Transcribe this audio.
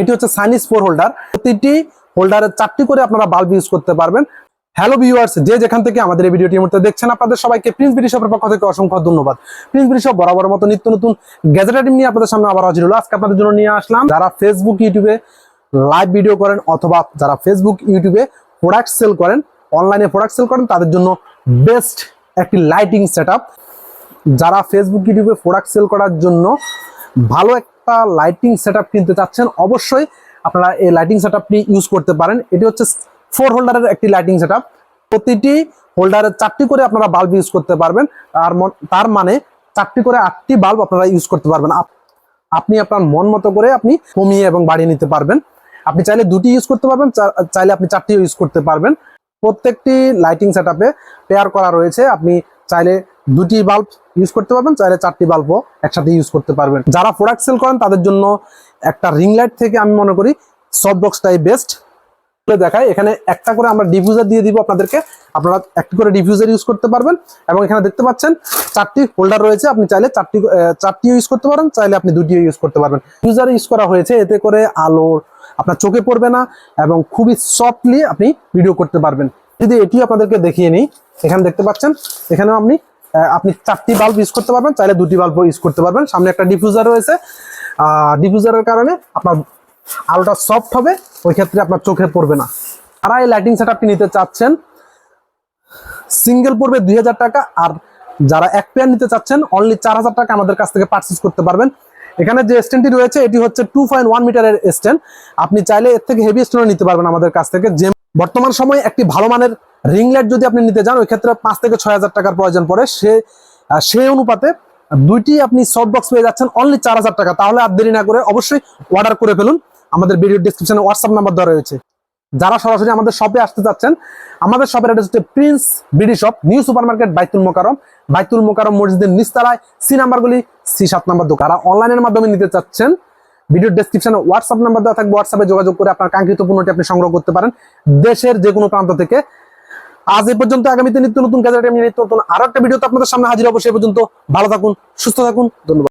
এটি হচ্ছে সাইনিস four holder প্রতিটি হোল্ডারে চারটি করে আপনারা বাল্ব ইউজ করতে পারবেন। হ্যালো ভিউয়ার্স যে যেখান থেকে আমাদের এই ভিডিওটি মধ্যে দেখছেন, আপনাদের সবাইকে প্রিন্স বিডি শপের পক্ষ থেকে অসংখ্য ধন্যবাদ। প্রিন্স বিডি শপ বরাবর মতো নিত্য নতুন গ্যাজেট আইটেম নিয়ে আপনাদের সামনে আবার হাজির হলো। আজকে আপনাদের জন্য নিয়ে আসলাম, যারা ফেসবুক ইউটিউবে লাইভ ভিডিও করেন অথবা যারা ফেসবুক ইউটিউবে প্রোডাক্ট সেল করেন অনলাইনে প্রোডাক্ট সেল করেন, তাদের জন্য বেস্ট একটি লাইটিং সেটআপ যারা ফেসবুক ইউটিউবে প্রোডাক্ট সেল করার জন্য ভালো একটা লাইটিং সেটআপ কিনতে চাচ্ছেন, অবশ্যই আপনারা এই লাইটিং সেটআপটি ইউজ করতে পারেন। এটি হচ্ছে ফোর হোল্ডারের একটি লাইটিং সেটআপ প্রতিটি হোল্ডারে চারটি করে আপনারা বাল্ব ইউজ করতে পারবেন। আর তার মানে চারটি করে আটটি বাল্ব আপনারা ইউজ করতে পারবেন। আপ- আপনি আপনার মন মতো করে আপনি কমিয়ে এবং বাড়িয়ে নিতে পারবেন। আপনি চাইলে দুটি ইউজ করতে পারবেন চাইলে আপনি চারটিও ইউজ করতে পারবেন। প্রত্যেকটি লাইটিং সেটআপে পেয়ার করা রয়েছে। আপনি চাইলে দুটি বাল্ব ইউজ করতে পারবেন চাইলে চারটি বাল্বও একসাথে ইউজ করতে পারবেন। যারা প্রোডাক্ট সেল করেন তাদের জন্য একটা রিং লাইট থেকে আমি মনে করি সফট বক্সটাই বেস্ট দেখায় এখানে একটা করে আমরা ডিফিউজার দিয়ে দিব আপনাদেরকে। আপনারা একটি করে ডিফিউজার ইউজ করতে পারবেন এবং এখানে দেখতে পাচ্ছেন চারটি হোল্ডার রয়েছে। আপনি চাইলে চারটি আহ, চারটিও ইউজ করতে পারেন চাইলে আপনি দুটিও ইউজ করতে পারবেন। ডিফিউজার ইউজ করা হয়েছে এতে করে আলোর আপনার চোখে পড়বে না এবং খুবই সফটলি আপনি ভিডিও করতে পারবেন। যদি এটি আপনাদেরকে দেখিয়ে নিই এখানে দেখতে পাচ্ছেন এখানেও আপনি আপনি চারটি বাল্ব ইউজ করতে পারবেন, চাইলে দুটি বাল্ব ইউজ করতে পারবেন। সামনে একটা ডিফিউজার রয়েছে। ডিফিউজারের কারণে আপনার আলোটা সফট হবে, ওই ক্ষেত্রে আপনার চোখে পড়বে না। যারা এই লাইটিং সেট আপনি নিতে চাচ্ছেন সিঙ্গেল পড়বে দুই হাজার টাকা, আর যারা এক পেয়ার নিতে চাচ্ছেন অনলি চার হাজার টাকা আমাদের কাছ থেকে পারচেস করতে পারবেন। এখানে যে স্ট্যান্ডটি রয়েছে, এটি হচ্ছে টু পয়েন্ট ওয়ান মিটারের স্ট্যান্ড আপনি চাইলে এর থেকে হেভি স্ট্যান্ড নিতে পারবেন আমাদের কাছ থেকে। যে বর্তমান সময়ে একটি ভালো মানের রিং লাইট যদি আপনি নিতে যান ওই ক্ষেত্রে পাঁচ থেকে ছয় হাজার টাকার প্রয়োজন পড়ে। সে সেই অনুপাতে দুইটি আপনি সফট বক্স পেয়ে যাচ্ছেন অনলি চার হাজার টাকা। তাহলে আর দেরি না করে অবশ্যই অর্ডার করে ফেলুন। আমাদের ভিডিও ডিসক্রিপশনে হোয়াটসঅ্যাপ নাম্বার দেওয়া রয়েছে। যারা সরাসরি আমাদের শপে আসতে চাচ্ছেন, আমাদের শপের অ্যাড্রেস হচ্ছে prince BD shop new super market Baitul Mukarram Baitul Mukarram মসজিদের নিস্তারায় সি নাম্বারগুলি সি সাত নাম্বার দোকান। আর অনলাইনের মাধ্যমে নিতে চাচ্ছেন ভিডিও ডেসক্রিপশনে হোয়াটসঅ্যাপ নাম্বার দেওয়া থাকবে। হোয়াটসঅ্যাপে যোগাযোগ করে আপনার কাঙ্ক্ষিত পণ্যটি আপনি সংগ্রহ করতে পারেন। দেশের যে কোনো প্রান্ত থেকে আজ এ পর্যন্ত আগামীতে নিত্য নতুন গ্যাজেট আমি নিত্য নতুন আরও একটা ভিডিওতে আপনাদের সামনে হাজির অবশ্যই পর্যন্ত ভালো থাকুন, সুস্থ থাকুন, ধন্যবাদ।